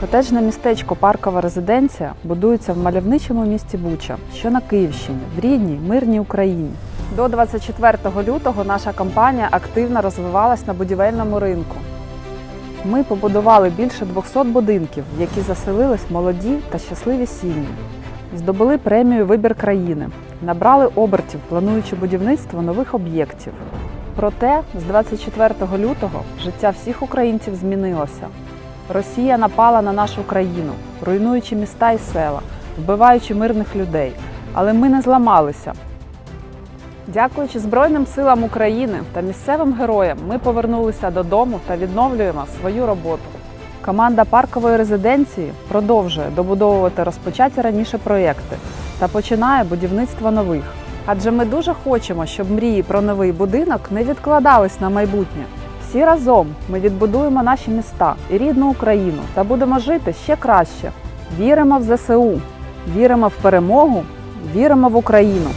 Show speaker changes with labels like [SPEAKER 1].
[SPEAKER 1] Котеджне містечко Паркова резиденція будується в мальовничому місті Буча, що на Київщині, в рідній мирній Україні. До 24 лютого наша компанія активно розвивалась на будівельному ринку. Ми побудували більше 200 будинків, в які заселились молоді та щасливі сім'ї. Здобули премію Вибір країни, набрали обертів, плануючи будівництво нових об'єктів. Проте з 24 лютого життя всіх українців змінилося. Росія напала на нашу країну, руйнуючи міста і села, вбиваючи мирних людей. Але ми не зламалися. Дякуючи Збройним силам України та місцевим героям, ми повернулися додому та відновлюємо свою роботу. Команда паркової резиденції продовжує добудовувати розпочаті раніше проєкти та починає будівництво нових. Адже ми дуже хочемо, щоб мрії про новий будинок не відкладались на майбутнє. Всі разом ми відбудуємо наші міста і рідну Україну та будемо жити ще краще. Віримо в ЗСУ, віримо в перемогу, віримо в Україну.